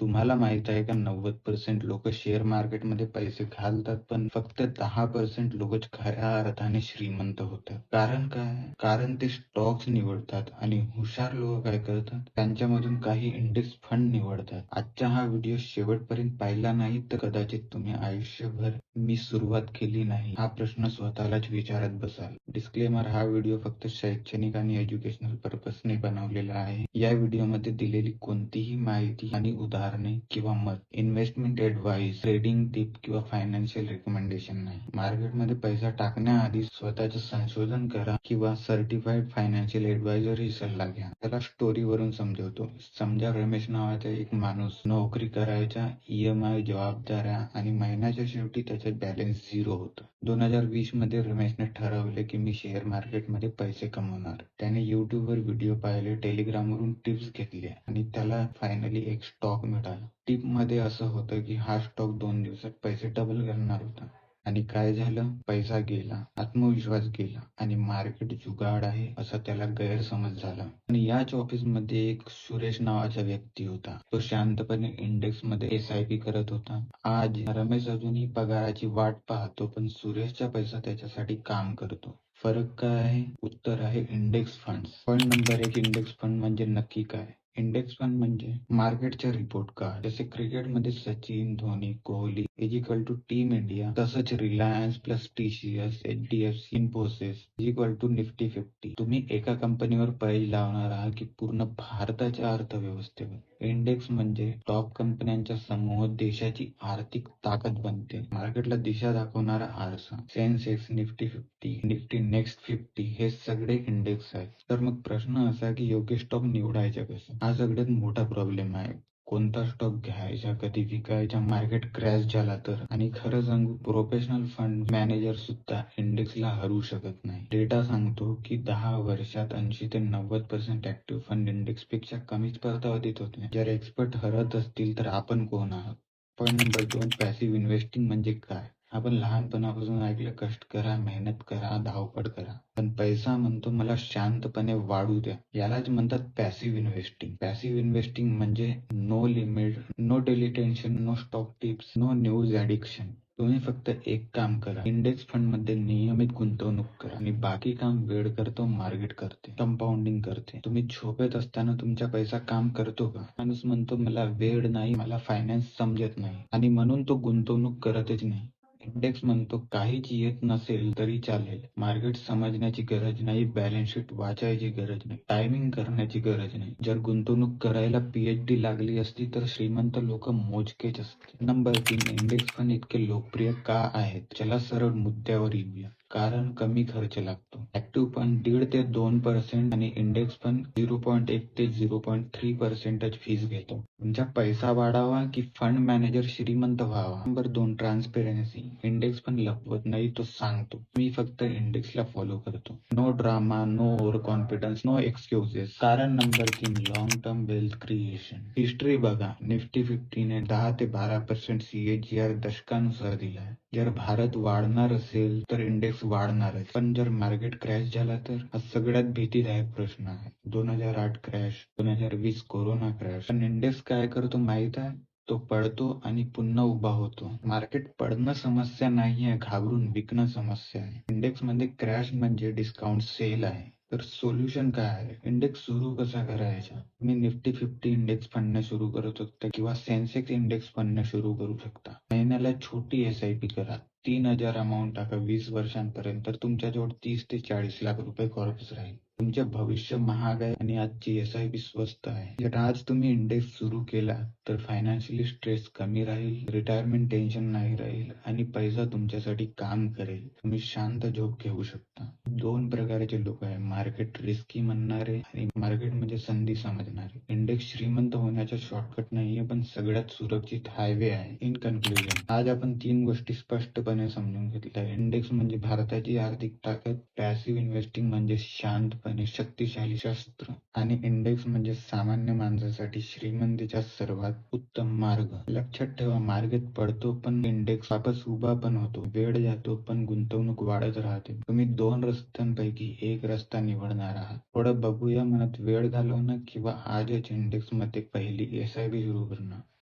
तुम्हाला माहीत आहे का नव्वद पर्सेंट लोक शेअर मार्केटमध्ये पैसे घालतात पण फक्त दहा पर्सेंट लोकच खऱ्या अर्थाने श्रीमंत होतात. कारण काय? कारण ते स्टॉक्स निवडतात आणि हुशार लोक काय करतात? त्यांच्यामधून काही इंडेक्स फंड निवडतात. आजचा हा व्हिडिओ शेवटपर्यंत पाहिला नाही तर कदाचित तुम्ही आयुष्यभर मी सुरुवात केली नाही. हा प्रश्न स्वतःलाच विचारत बसाल. डिस्क्लेमर हा व्हिडिओ फक्त शैक्षणिक आणि एज्युकेशनल पर्पजने बनवलेला आहे. या व्हिडिओमध्ये दिलेली कोणतीही माहिती आणि उदाहरण किंवा मत इन्व्हेस्टमेंट ऍडवाइस ट्रेडिंग टिप किंवा फायनान्शियल रिकमेंडेशन नाही. मार्केटमध्ये पैसा टाकण्याआधी स्वतःचे संशोधन करा किंवा सर्टिफाईड फायनान्शियल ऍडवायझर सल्ला घ्या. त्याला स्टोरीवरून समजवतो. समजा रमेश नावाचा एक माणूस नोकरी करायचा ईएमआय जबाबदाऱ्या आणि महिन्याच्या शेवटी त्याचे बॅलन्स झिरो होतं. दोन हजार वीसमध्ये रमेशने ठरवले की मी शेअर मार्केटमध्ये पैसे कमवणार. त्याने युट्यूबवर व्हिडिओ पाहिले टेलिग्रामवरून टिप्स घेतले आणि त्याला फायनली एक स्टॉक मिळाला. टिपमध्ये असं होतं की हा स्टॉक दोन दिवसात पैसे डबल करणार होता. आणि काय झालं? पैसा गेला आत्मविश्वास गेला आणि मार्केट जुगाड आहे असा त्याला गैरसमज झाला. आणि याच ऑफिसमध्ये एक सुरेश नावाचा व्यक्ती होता. तो शांतपणे इंडेक्समध्ये एस आय पी करत होता. आज रमेश अजूनही पगाराची वाट पाहतो पण सुरेशचा पैसा त्याच्यासाठी काम करतो. फरक काय आहे? उत्तर आहे इंडेक्स फंड फंड नंबर एक इंडेक्स फंड म्हणजे नक्की काय? इंडेक्स फंड म्हणजे मार्केटच्या रिपोर्ट कार्ड जसे क्रिकेटमध्ये Sachin Dhoni Kohli is equal to team India तसंच Reliance plus TCS H D F C Infosys is equal to Nifty fifty तुम्ही एका कंपनीवर पैज लावणार आहात की पूर्ण भारताच्या अर्थव्यवस्थेवर. इंडेक्स म्हणजे टॉप कंपन्यांच्या समूह देशाची आर्थिक ताकद बनते. मार्केटला दिशा दाखवणारा आरसा. Sensex Nifty fifty Nifty next fifty हे सगळे इंडेक्स आहेत. तर मग प्रश्न असा की योग्य स्टॉक निवडायचा कसं? हा सगळ्यात मोठा प्रॉब्लेम आहे. कोणता स्टॉक घ्यायचा कधी विकायचा मार्केट क्रॅश झाला तर? आणि खरं सांगू प्रोफेशनल फंड मॅनेजर सुद्धा इंडेक्सला हरू शकत नाही. डेटा सांगतो की दहा वर्षात ऐंशी ते नव्वद पर्सेंट ऍक्टिव्ह फंड इंडेक्सपेक्षा कमीच परतावा देत होते. जर एक्सपर्ट हरत असतील तर आपण कोण आहोत? पॉईंट नंबर दोन पॅसिव्ह इन्व्हेस्टिंग म्हणजे काय? आपण लहानपणापासून ऐकलं कष्ट करा मेहनत करा धावपळ करा. पण पैसा म्हणतो मला शांतपणे वाढू द्या. यालाच म्हणतात पॅसिव्ह इन्व्हेस्टिंग पॅसिव्ह इन्व्हेस्टिंग म्हणजे no limit no daily tension no stock tips no news addiction तुम्ही फक्त एक काम करा. इंडेक्स फंडमध्ये नियमित गुंतवणूक करा. आणि बाकी काम वेळ करतो मार्केट करते कंपाऊंडिंग करते. तुम्ही झोपेत असताना तुमचा पैसा काम करतो का? माणूस म्हणतो मला वेळ नाही मला फायनान्स समजत नाही. आणि म्हणून तो गुंतवणूक करतच नाही. इंडेक्स म्हणतो काहीच येत नसेल तरी चालेल. मार्केट समजण्याची गरज नाही बॅलन्स शीट वाचायची गरज नाही टायमिंग करण्याची गरज नाही. जर गुंतवणूक करायला पीएचडी लागली असती तर श्रीमंत लोक मोजकेच असते नंबर तीन इंडेक्स फंड इतके लोकप्रिय का आहेत? चला सरळ मुद्द्यावर येऊया. कारण कमी खर्च लागतो. ऍक्टिव्ह फंड दीड ते दोन पर्सेंट आणि इंडेक्स फंड झिरो पॉईंट एक ते झिरो पॉईंट थ्री पर्सेंटच फीस घेतो. तुमचा पैसा वाढावा की फंड मॅनेजर श्रीमंत व्हावा? नंबर दोन ट्रान्सपेरन्सी इंडेक्स फंड लपवत नाही तो सांगतो. मी फक्त इंडेक्सला फॉलो करतो. No drama no over confidence no excuses कारण नंबर तीन long term wealth creation history बघा निफ्टी फिफ्टीने दहा ते बारा पर्सेंट सीएजीआर दशकानुसार दिलाय. जर भारत वाढणार असेल तर इंडेक्स वाढणारच. पण जर मार्केट क्रॅश झाला तर? हा सगळ्यात भीतीदायक प्रश्न आहे. दोन हजार आठ क्रॅश दोन हजार वीस कोरोना क्रॅश पण इंडेक्स काय करतो माहीत आहे? तो पडतो आणि पुन्हा उभा होतो. मार्केट पडणं समस्या नाहीये घाबरून विकणं समस्या आहे. इंडेक्समध्ये क्रॅश म्हणजे डिस्काउंट सेल आहे. तर सोल्युशन काय आहे? इंडेक्स सुरू कसा करायचा? मी निफ्टी फिफ्टी इंडेक्स फंडने सुरू करत शकता किंवा सेन्सेक्स इंडेक्स फंडने सुरू करू शकता. महिन्याला छोटी एस आय पी करा. तीन हजार अमाऊंट टाका वीस वर्षांपर्यंत. तर तुमच्याजवळ तीस ते चाळीस लाख रुपये कॉर्पस राहील. तुमचे भविष्य महाग आहे आणि आजची एस आय पी स्वस्त आहे. जर आज तुम्ही इंडेक्स सुरू केला तर फायनान्शियली स्ट्रेस कमी राहील रिटायरमेंट टेन्शन नाही राहील आणि पैसा तुमच्यासाठी काम करेल. तुम्ही शांत झोप घेऊ शकता. दोन प्रकारचे लोक आहे. मार्केट रिस्की म्हणणारे आणि मार्केट म्हणजे संधी समजणारे. इंडेक्स श्रीमंत होण्याचा शॉर्टकट नाहीये पण सगळ्यात सुरक्षित हायवे आहे. इन कन्क्लुजन आज आपण तीन गोष्टी स्पष्ट स्पष्टपणे समजून घेतल्या. इंडेक्स म्हणजे भारताची आर्थिक ताकद पॅसिव्ह इन्व्हेस्टिंग म्हणजे शांतपणे शक्तिशाली शस्त्र आणि इंडेक्स म्हणजे सामान्य माणसासाठी श्रीमंतीचा सर्वात उत्तम मार्ग. लक्षात ठेवा मार्गेत पडतो पण इंडेक्स वापस उभा पण होतो वेळ जातो पण गुंतवणूक वाढत राहते. तुम्ही दोन रस्त्यांपैकी एक रस्ता निवडणार आहात. थोडं बघूया मनात वेळ घालवणं किंवा आजच इंडेक्समध्ये पहिली एस आय बी सुरू करणं.